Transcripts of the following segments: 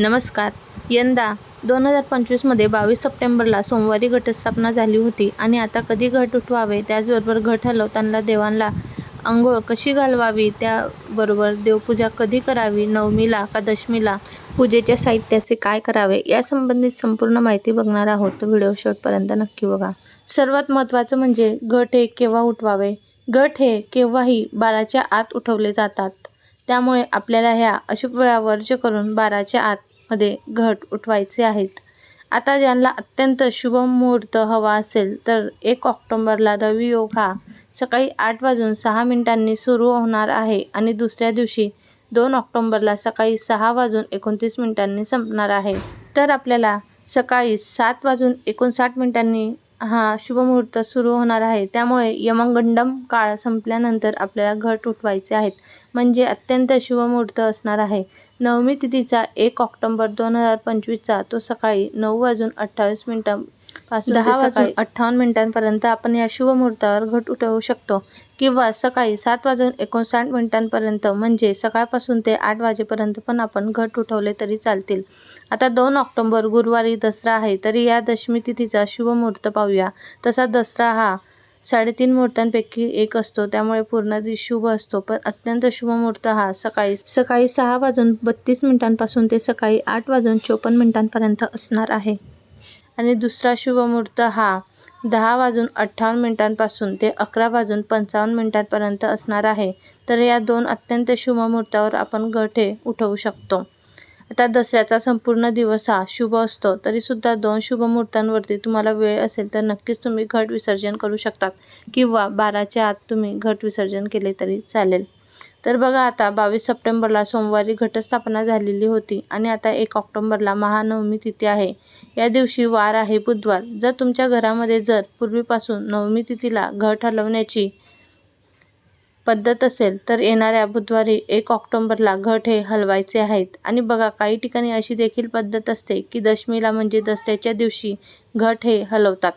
नमस्कार. यंदा दोन हजार पंचवीसमध्ये बावीस सप्टेंबरला सोमवारी घटस्थापना झाली होती आणि आता कधी घट उठवावे त्याचबरोबर घट हलवताना देवांना आंघोळ कशी घालवावी त्याबरोबर देवपूजा कधी करावी नवमीला का दशमीला पूजेच्या साहित्याचे काय करावे यासंबंधित संपूर्ण माहिती बघणार आहोत. तर व्हिडिओ शेवटपर्यंत नक्की बघा. सर्वात महत्त्वाचं म्हणजे घट हे केव्हा उठवावे? घट हे केव्हाही बाराच्या आत उठवले जातात. त्यामुळे आपल्याला ह्या अशुभ वेळा वर्ज करून बाराच्या आत मध्ये घट उठवायचे आहेत. आता ज्यांना अत्यंत शुभ मुहूर्त हवा असेल तर एक ऑक्टोंबरला रवियोग हा सकाळी आठ वाजून सहा मिनिटांनी सुरू होणार आहे आणि दुसऱ्या दिवशी दोन ऑक्टोंबरला सकाळी सहा वाजून एकोणतीस मिनिटांनी संपणार आहे. तर आपल्याला सकाळी सात वाजून एकोणसाठ मिनिटांनी हा शुभमुहूर्त सुरू होणार आहे. त्यामुळे यमगंडम काळ संपल्यानंतर आपल्याला घट उठवायचे आहेत. म्हणजे अत्यंत शुभमुहूर्त असणार आहे. नवमी तिथीचा एक ऑक्टोंबर दोन हजार पंचवीसचा तो सकाळी नऊ वाजून अठ्ठावीस मिनिटांपासून दहा वाजून अठ्ठावन्न मिनिटांपर्यंत आपण या शुभमुहूर्तावर घट उठवू शकतो किंवा सकाळी सात वाजून एकोणसाठ मिनिटांपर्यंत म्हणजे सकाळपासून ते आठ वाजेपर्यंत पण आपण घट उठवले तरी चालतील. आता दोन ऑक्टोंबर गुरुवारी दसरा आहे तरी या दशमी तिथीचा शुभमुहूर्त पाहूया. तसा दसरा हा साडेतीन मुहूर्तांपैकी एक असतो. त्यामुळे पूर्ण दिवस शुभ असतो. पण अत्यंत शुभ मुहूर्त हा सकाळी सकाळी सहा वाजून बत्तीस मिनिटांपासून ते सकाळी आठ वाजून चोपन्न मिनिटांपर्यंत असणार आहे. आणि दुसरा शुभ मुहूर्त हा दहा वाजून अठ्ठावन्न मिनिटांपासून ते अकरा वाजून पंचावन्न मिनिटांपर्यंत असणार आहे. तर या दोन अत्यंत शुभ मुहूर्तावर आपण गठे उठवू शकतो. आता दसऱ्याचा संपूर्ण दिवस हा शुभ असतो तरीसुद्धा दोन शुभ मुहूर्तांवरती तुम्हाला वेळ असेल तर नक्कीच तुम्ही घट विसर्जन करू शकतात किंवा बाराच्या आत तुम्ही घट विसर्जन केले तरी चालेल. तर बघा आता बावीस सप्टेंबरला सोमवारी घटस्थापना झालेली होती आणि आता एक ऑक्टोंबरला महानवमी तिथी आहे. या दिवशी वार आहे बुधवार. जर तुमच्या घरामध्ये जर पूर्वीपासून नवमी तिथीला घट हलवण्याची पद्धत असेल तर येणाऱ्या बुधवारी एक ऑक्टोंबरला घट हे हलवायचे आहेत. आणि बघा काही ठिकाणी अशी देखील पद्धत असते की दशमीला म्हणजे दसऱ्याच्या दिवशी घट हे हलवतात.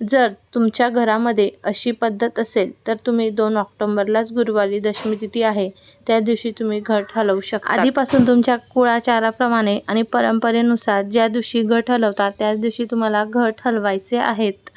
जर तुमच्या घरामध्ये अशी पद्धत असेल तर तुम्ही दोन ऑक्टोंबरलाच गुरुवारी दशमी तिथी आहे. त्या दिवशी तुम्ही घट हलवू शकता. आधीपासून तुमच्या कुळाचाराप्रमाणे आणि परंपरेनुसार ज्या दिवशी घट हलवतात त्याच दिवशी तुम्हाला घट हलवायचे आहेत.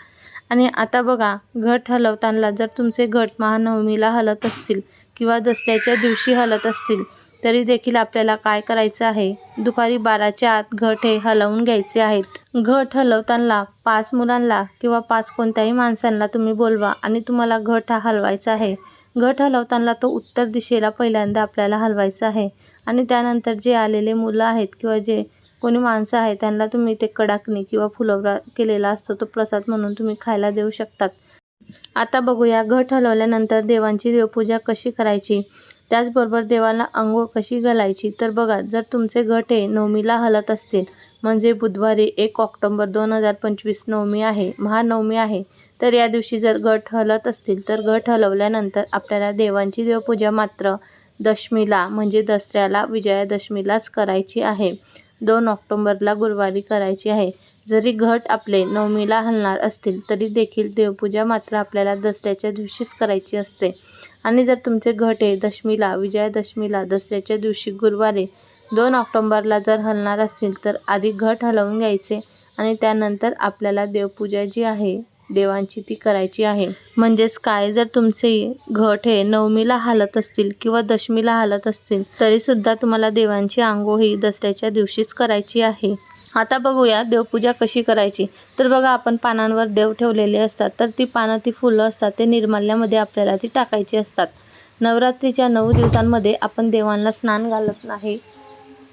आणि आता बघा घट हलवताना जर तुमचे घट महानवमीला हलत असतील किंवा दसऱ्याच्या दिवशी हलत असतील तरी देखील आपल्याला काय करायचं आहे? दुपारी बाराच्या आत घट हे हलवून घ्यायचे आहेत. घट हलवताना पाच मुलांना किंवा पाच कोणत्याही माणसांना तुम्ही बोलवा आणि तुम्हाला घट हा हलवायचा आहे. घट हलवताना तो उत्तर दिशेला पहिल्यांदा आपल्याला हलवायचा आहे. आणि त्यानंतर जे आलेले मुलं आहेत किंवा जे कोणी माणसं आहे त्यांना तुम्ही ते कडाकणी किंवा फुलवरा केलेला असतो तो प्रसाद म्हणून तुम्ही खायला देऊ शकतात. आता बघूया घट हलवल्यानंतर देवांची देवपूजा कशी करायची? त्याचबरोबर देवाला आंघोळ कशी घालायची? तर बघा जर तुमचे घट हे नवमीला हलत असतील म्हणजे बुधवारी एक ऑक्टोंबर दोन हजार पंचवीस नवमी आहे महानवमी आहे तर या दिवशी जर घट हलत असतील तर घट हलवल्यानंतर आपल्याला देवांची देवपूजा मात्र दशमीला म्हणजे दसऱ्याला विजयादशमीलाच करायची आहे. दोन ऑक्टोंबरला गुरुवारी करायची आहे. जरी घट आपले नवमीला हलणार असतील तरी देखील देवपूजा मात्र आपल्याला दसऱ्याच्या दिवशीच करायची असते. आणि जर तुमचे घट हे दशमीला विजयादशमीला दसऱ्याच्या दिवशी गुरुवारी दोन ऑक्टोंबरला जर हलणार असतील तर आधी घट हलवून घ्यायचे आणि त्यानंतर आपल्याला देवपूजा जी आहे देवांची ती करायची आहे. म्हणजेच काय जर तुमचे घट हे नवमीला हालत असतील किंवा दशमीला हालत असतील तरीसुद्धा तुम्हाला देवांची आंघोळ ही दसऱ्याच्या दिवशीच करायची आहे. आता बघूया देवपूजा कशी करायची. तर बघा आपण पानांवर देव ठेवलेले असतात तर ती पानं ती फुलं असतात ते निर्माल्यामध्ये आपल्याला ती टाकायची असतात. नवरात्रीच्या नऊ दिवसांमध्ये आपण देवांना स्नान घालत नाही.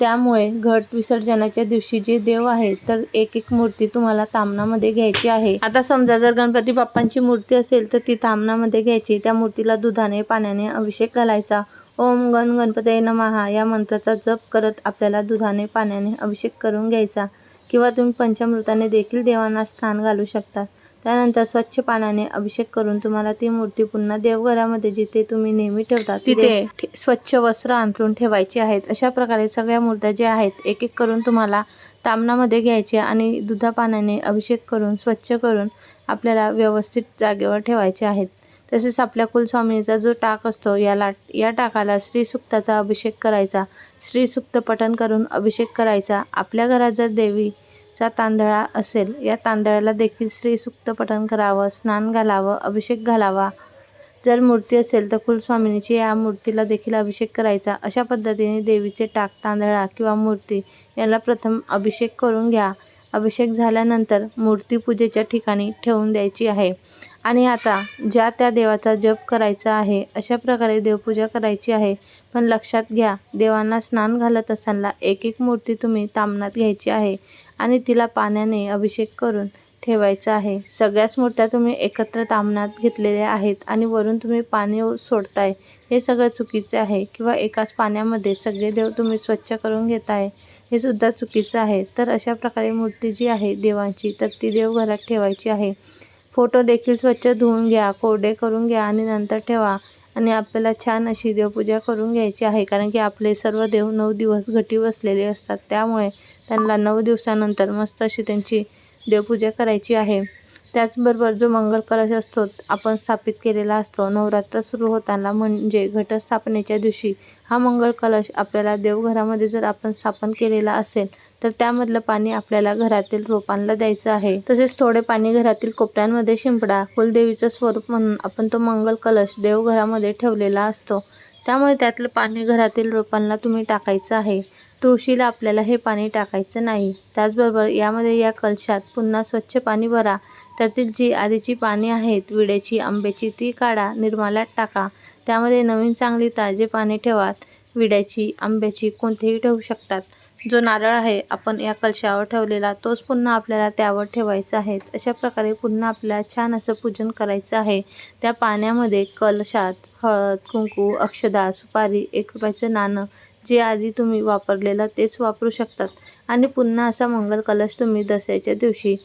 त्यामुळे घट विसर्जनाच्या दिवशी जे देव आहे तर एक एक मूर्ती तुम्हाला तामणामध्ये घ्यायची आहे. आता समजा जर गणपती बाप्पांची मूर्ती असेल तर ती तामणामध्ये घ्यायची. त्या मूर्तीला दुधाने पाण्याने अभिषेक घालायचा. ओम गण गणपती नमहा या मंत्राचा जप करत आपल्याला दुधाने पाण्याने अभिषेक करून घ्यायचा. किंवा तुम्ही पंचामृताने देखील देवांना स्नान घालू शकता. त्यानंतर स्वच्छ पाण्याने अभिषेक करून तुम्हाला ती मूर्ती पुन्हा देवघरामध्ये जिथे तुम्ही नेहमी ठेवता तिथे स्वच्छ वस्त्र अंथरून ठेवायची आहेत. अशा प्रकारे सगळ्या मूर्त्या ज्या आहेत एक एक करून तुम्हाला तामणामध्ये घ्यायचे आणि दुधा पाण्याने अभिषेक करून स्वच्छ करून आपल्याला व्यवस्थित जागेवर ठेवायचे आहेत. तसेच आपल्या कुलस्वामिनीचा जो टाक असतो याला या टाकाला श्रीसुक्ताचा अभिषेक करायचा. श्रीसुक्त पठण करून अभिषेक करायचा. आपल्या घरात जर चा तांदळा असेल. या तांदळाला देखील श्रीसुक्त पठण करावं स्नान घालावं अभिषेक घालावा. जर मूर्ती असेल तर कुलस्वामिनीची या मूर्तीला देखील अभिषेक करायचा. अशा पद्धतीने देवीचे टाक तांदळा किंवा मूर्ती याला प्रथम अभिषेक करून घ्या. अभिषेक झाल्यानंतर मूर्ती पूजेच्या ठिकाणी ठेवून द्यायची आहे. आणि आता ज्या त्या देवाचा जप करायचा आहे अशा प्रकारे देवपूजा करायची आहे. पण लक्षात घ्या देवांना स्नान घालत असताना एक एक मूर्ती तुम्ही तामणात घ्यायची आहे आणि तिला पाण्याने अभिषेक करून ठेवायचं आहे. सगळ्याच मूर्त्या तुम्ही एकत्र तामणात घेतलेल्या आहेत आणि वरून तुम्ही पाणी सोडताय. हे सगळं चुकीचे आहे किंवा एकाच पाण्यामध्ये सगळे देव तुम्ही स्वच्छ करून घेताय हे सुद्धा चुकीचं आहे. तर अशा प्रकारे मूर्ती जी आहे देवांची तर ती देवघरात ठेवायची आहे. फोटो देखील स्वच्छ धुवून घ्या कोरडे करून घ्या आणि नंतर ठेवा. आणि आपल्याला छान अशी देवपूजा करून घ्यायची आहे कारण की आपले सर्व देव नऊ दिवस घटी बसलेले असतात. त्यामुळे त्यांना नऊ दिवसानंतर मस्त अशी त्यांची देवपूजा करायची आहे. त्याचबरोबर जो मंगल कलश असतो आपण स्थापित केलेला असतो नवरात्र सुरू होताना म्हणजे घटस्थापनेच्या दिवशी हा मंगळ कलश आपल्याला देवघरामध्ये जर आपण स्थापन केलेला असेल तर त्यामधलं पाणी आपल्याला घरातील रोपांना द्यायचं आहे. तसेच थोडे पाणी घरातील कोपऱ्यांमध्ये शिंपडा कुलदेवीचं स्वरूप म्हणून आपण तो मंगल कलश देवघरामध्ये ठेवलेला असतो. त्यामुळे त्यातलं पाणी घरातील रोपांना तुम्ही टाकायचं आहे. तुळशीला आपल्याला हे पाणी टाकायचं नाही. त्याचबरोबर यामध्ये या कलशात पुन्हा स्वच्छ पाणी भरा. त्यातील जी आधीची पाणी आहेत विड्याची आंब्याची ती काढा निर्माल्यात टाका. त्यामध्ये नवीन चांगली ताजे पाणी ठेवा. विड्याची आंब्याची कोणतेही ठेवू शकतात. जो नारळ आहे आपण या कलशावर ठेवलेला तोच पुन्हा आपल्याला त्यावर ठेवायचा आहे. अशा प्रकारे पुन्हा आपल्याला छान असं पूजन करायचं आहे. त्या पाण्यामध्ये कलशात हळद कुंकू अक्षदा सुपारी एक रुपयाचं नाणं जे आधी तुम्ही वापरलेलं तेच वापरू शकतात. आणि पुन्हा असा मंगल कलश तुम्ही दसऱ्याच्या दिवशी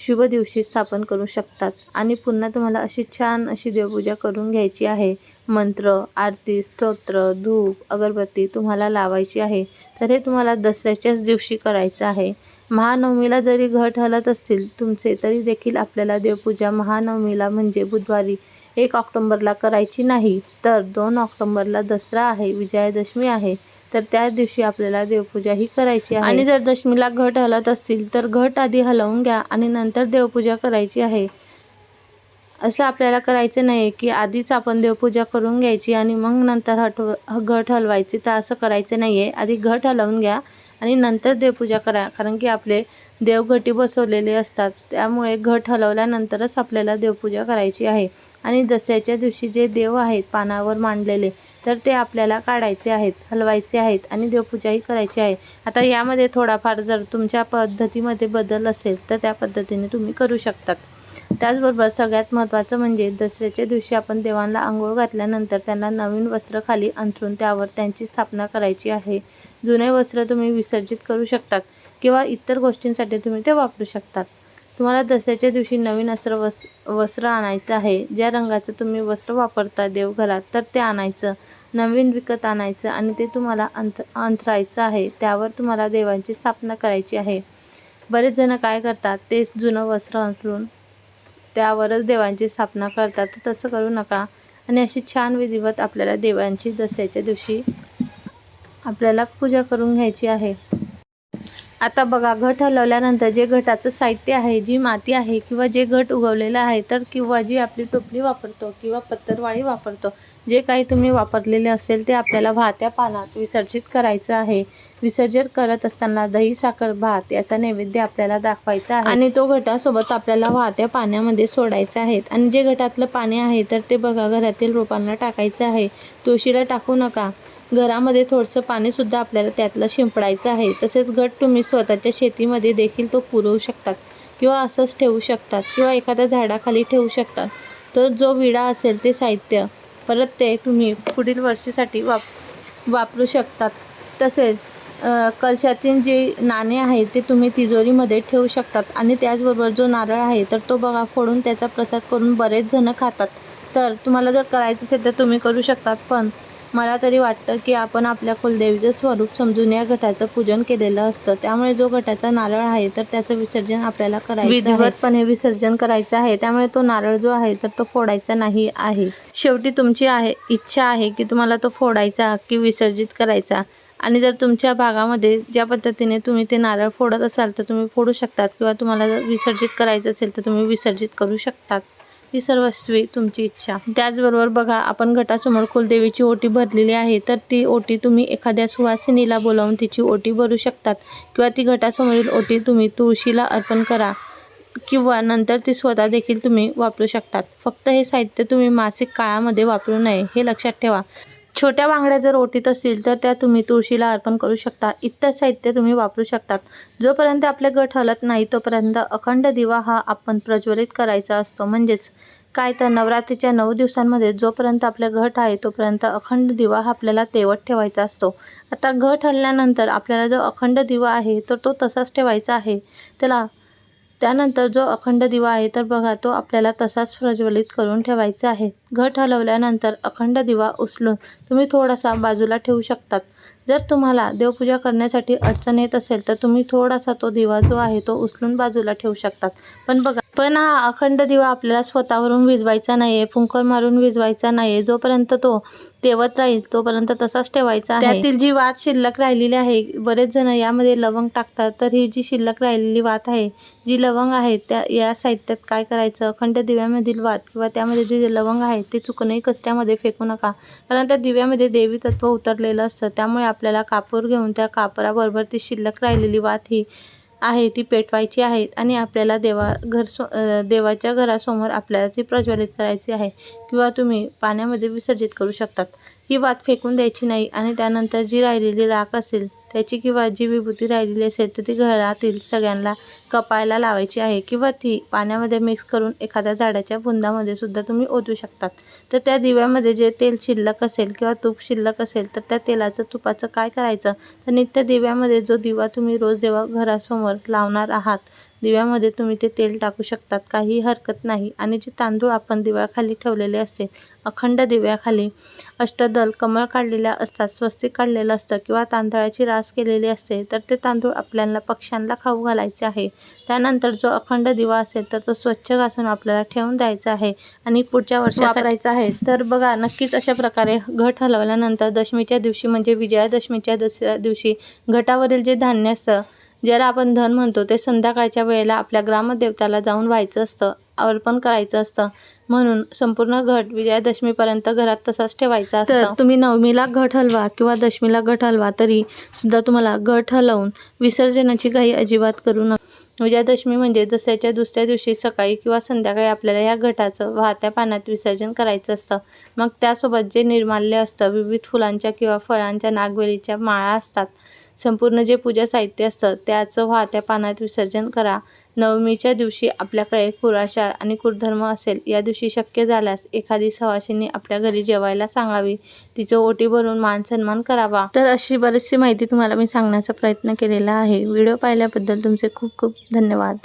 शुभ दिवशी स्थापन करू शकतात. आणि पुन्हा तुम्हाला अशी छान अशी देवपूजा करून घ्यायची आहे. मंत्र आरती स्तोत्र धूप अगरबत्ती तुम्हाला लावायची आहे तर हे तुम्हाला दसऱ्याच्याच दिवशी करायचं आहे. महानवमीला जरी घट हलत असतील तुमचे तरी देखील आपल्याला देवपूजा महानवमीला म्हणजे बुधवारी एक ऑक्टोंबरला करायची नाही तर दोन ऑक्टोंबरला दसरा आहे विजयादशमी आहे तर त्या दिवशी आपल्याला देवपूजा ही करायची आहे. आणि जर दशमीला घट हलत असतील तर घट आधी हलवून घ्या आणि नंतर देवपूजा करायची आहे. असं आपल्याला करायचं नाही की आधीच आपण देवपूजा करून घ्यायची आणि मग नंतर हटव घट हलवायची. तर असं करायचं नाही आहे आधी घट हलवून घ्या आणि नंतर देवपूजा करा. कारण की आपले देवघटी बसवलेले असतात. त्यामुळे घट हलवल्यानंतरच आपल्याला देवपूजा करायची आहे. आणि दसऱ्याच्या दिवशी जे देव आहेत पानावर मांडलेले तर ते आपल्याला काढायचे आहेत हलवायचे आहेत आणि देवपूजाही करायची आहे. आता यामध्ये थोडाफार जर तुमच्या पद्धतीमध्ये बदल असेल तर त्या पद्धतीने तुम्ही करू शकतात. त्याचबरोबर सगळ्यात महत्त्वाचं म्हणजे दसऱ्याच्या दिवशी आपण देवांना आंघोळ घातल्यानंतर त्यांना नवीन वस्त्र खाली अंथरून त्यावर त्यांची स्थापना करायची आहे. जुने वस्त्र तुम्ही विसर्जित करू शकतात किंवा इतर गोष्टींसाठी तुम्ही ते वापरू शकतात. तुम्हाला दसऱ्याच्या दिवशी नवीन अस्त्र वस वस्त्र आणायचं आहे. ज्या रंगाचं तुम्ही वस्त्र वापरता देवघरात तर ते आणायचं. नवीन विकत आणायचं आणि ते तुम्हाला अंथ अंथरायचं आहे. त्यावर तुम्हाला देवांची स्थापना करायची आहे. बरेच जण काय करतात तेच जुनं वस्त्र अंथरून त्यावरच देवांची स्थापना करतात. तर तसं करू नका. आणि अशी छान विधिवत आपल्याला देवांची दसऱ्याच्या दिवशी आपल्याला पूजा करून घ्यायची आहे. आता बघा घट हलवल्यानंतर जे घटाचं साहित्य आहे जी माती आहे किंवा जे घट उगवलेलं आहे तर किंवा जी आपली टोपली वापरतो किंवा पत्तरवाळी वापरतो जे काही तुम्ही वापरलेले असेल ते आपल्याला वाहत्या पानात विसर्जित करायचं आहे. विसर्जन करत असताना दही साखर भात याचा नैवेद्य आपल्याला दाखवायचा आहे. आणि तो घटासोबत आपल्याला वाहत्या पाण्यामध्ये सोडायचा आहे. आणि जे घटातलं पाणी आहे तर ते बघा घरातील रोपांना टाकायचं आहे. तुळशीला टाकू नका. घरामध्ये थोडंसं पाणीसुद्धा आपल्याला त्यातलं शिंपडायचं आहे. तसेच घट तुम्ही स्वतःच्या शेतीमध्ये देखील तो पुरवू शकतात. किंवा असंच ठेवू शकतात. किंवा एखाद्या झाडाखाली ठेवू शकतात. तर जो विडा असेल ते साहित्य परत ते तुम्ही पुढील वर्षीसाठी वाप वापरू शकतात. तसेच कलशातील जे नाणे आहेत ते तुम्ही तिजोरीमध्ये ठेवू शकतात. आणि त्याचबरोबर जो नारळ आहे तर तो बघा फोडून त्याचा प्रसाद करून बरेच जण खातात. तर तुम्हाला जर करायचं असेल तर तुम्ही करू शकतात. पण मला तरी वाटतं की आपण आपल्या कुलदेवीचं स्वरूप समजून या घटाचं पूजन केलेलं असतं. त्यामुळे जो घटाचा नारळ आहे तर त्याचं विसर्जन आपल्याला करायचं विधिवतपणे विसर्जन करायचं आहे. त्यामुळे तो नारळ जो आहे तर तो फोडायचा नाही आहे. शेवटी तुमची आहे इच्छा आहे की तुम्हाला तो फोडायचा की विसर्जित करायचा. आणि जर तुमच्या भागामध्ये ज्या पद्धतीने तुम्ही ते नारळ फोडत असाल तर तुम्ही फोडू शकतात. किंवा तुम्हाला जर विसर्जित करायचं असेल तर तुम्ही विसर्जित करू शकतात. ती सर्वस्वी तुमची इच्छा. त्याचबरोबर बघा आपण घटासमोर कुलदेवीची ओटी भरलेली आहे तर ती ओटी तुम्ही एखाद्या सुवासिनीला बोलावून तिची ओटी भरू शकतात किंवा ती घटासमोरील ओटी तुम्ही तुळशीला अर्पण करा किंवा नंतर ती स्वतः देखील तुम्ही वापरू शकतात. फक्त हे साहित्य तुम्ही मासिक काळामध्ये वापरू नये हे लक्षात ठेवा. छोट्या बांगड्या जर ओटीत असतील तर त्या तुम्ही तुळशीला अर्पण करू शकता. इतर साहित्य तुम्ही वापरू शकतात. जोपर्यंत आपले गट हलत नाही तोपर्यंत अखंड दिवा हा आपण प्रज्वलित करायचा असतो. म्हणजेच काय तर नवरात्रीच्या नऊ दिवसांमध्ये जोपर्यंत आपले घट आहे तोपर्यंत अखंड दिवा हा आपल्याला तेवत ठेवायचा असतो. आता घट हलल्यानंतर आपल्याला जो अखंड दिवा आहे तर तो तसाच ठेवायचा आहे. त्याला त्यानंतर जो अखंड दिवा आहे तर बघा तो आपल्याला तसाच प्रज्वलित करून ठेवायचा आहे. घट हलवल्यानंतर अखंड दिवा उचलून तुम्ही थोडासा बाजूला ठेवू शकतात. जर तुम्हाला देवपूजा करण्यासाठी अडचण येत असेल तर तुम्ही थोडासा तो दिवा जो आहे तो उचलून बाजूला ठेवू शकतात. पण बघा पण हा अखंड दिवा आपल्याला स्वतःवरून विजवायचा नाही आहे फुंकर मारून विजवायचा नाही आहे जोपर्यंत तो तेवत राहील तोपर्यंत तसाच ठेवायचा आहे. त्यातील जी वात शिल्लक राहिलेली आहे बरेच जण यामध्ये लवंग टाकतात. तर ही जी शिल्लक राहिलेली वात आहे जी लवंग आहे त्या या साहित्यात काय करायचं? अखंड दिव्यामधील वात किंवा त्यामध्ये जे लवंग आहे ते चुकूनही कचऱ्यामध्ये फेकू नका. कारण त्या दिव्यामध्ये देवी तत्व उतरलेलं असतं. त्यामुळे आपल्याला कापूर घेऊन त्या कापराबरोबर ती शिल्लक राहिलेली वात ही आहे ती पेटवायची आहेत आणि आपल्याला देवा घर सो देवाच्या घरासमोर आपल्याला ती प्रज्वलित करायची आहे किंवा तुम्ही पाण्यामध्ये विसर्जित करू शकतात. ही वात फेकून द्यायची नाही आणि त्यानंतर जी राहिलेली राख असेल त्याची किंवा जी विभूती राहिलेली असेल तर ती घरातील सगळ्यांना कपायला लावायची आहे किंवा ती पाण्यामध्ये मिक्स करून एखाद्या झाडाच्या बुंदामध्ये सुद्धा तुम्ही ओतू शकतात. तर त्या दिव्यामध्ये जे तेल शिल्लक असेल किंवा तूप शिल्लक असेल तर त्या तेलाचं तुपाचं काय करायचं? तर नित्य दिव्यामध्ये जो दिवा तुम्ही रोज देवा घरासमोर लावणार आहात दिव्यामध्ये तुम्ही ते तेल टाकू शकतात. काही हरकत नाही. आणि जे तांदूळ आपण दिव्याखाली ठेवलेले असते अखंड दिव्याखाली अष्टदल कमळ काढलेल्या असतात स्वस्तिक काढलेलं असतं किंवा तांदळाची रास केलेली असते तर ते तांदूळ आपल्याला पक्ष्यांना खाऊ घालायचे आहे. त्यानंतर जो अखंड दिवा असेल तर तो स्वच्छ घासून आपल्याला ठेवून द्यायचा आहे आणि पुढच्या वर्षासाठी वापरायचा आहे. तर बघा नक्कीच अशा प्रकारे घट हलवल्यानंतर दशमीच्या दिवशी म्हणजे विजयादशमीच्या दसऱ्या दिवशी घटावरील जे धान्य असतं ज्याला आपण धन म्हणतो ते संध्याकाळच्या वेळेला आपल्या ग्रामदेवताला जाऊन व्हायचं असतं अर्पण करायचं असतं. म्हणून संपूर्ण घट विजयादशमीपर्यंत घरात तसाच ठेवायचा असतो. तुम्ही नवमीला घट हलवा किंवा दशमीला घट हलवा तरी सुद्धा तुम्हाला घट हलवून विसर्जनाची घाई अजिबात करू नका. विजयादशमी म्हणजे दसऱ्याच्या दुसऱ्या दिवशी सकाळी किंवा संध्याकाळी आपल्याला या घटाचं वाहत्या पाण्यात विसर्जन करायचं असतं. मग त्यासोबत जे निर्माल्य असतं विविध फुलांच्या किंवा फळांच्या नागवेलीच्या माळा असतात. संपूर्ण जे पूजा साहित्य असतं त्याचं वाहत्या पाण्यात विसर्जन करा. नवमीच्या दिवशी आपल्याकडे कुराशाळ आणि कुरधर्म असेल या दिवशी शक्य झाल्यास एखादी सवाशिनी आपल्या घरी जेवायला सांगावी. तिचं ओटी भरून मान सन्मान करावा. तर अशी बरीचशी माहिती तुम्हाला मी सांगण्याचा प्रयत्न केलेला आहे. व्हिडिओ पाहिल्याबद्दल तुमचे खूप खूप धन्यवाद.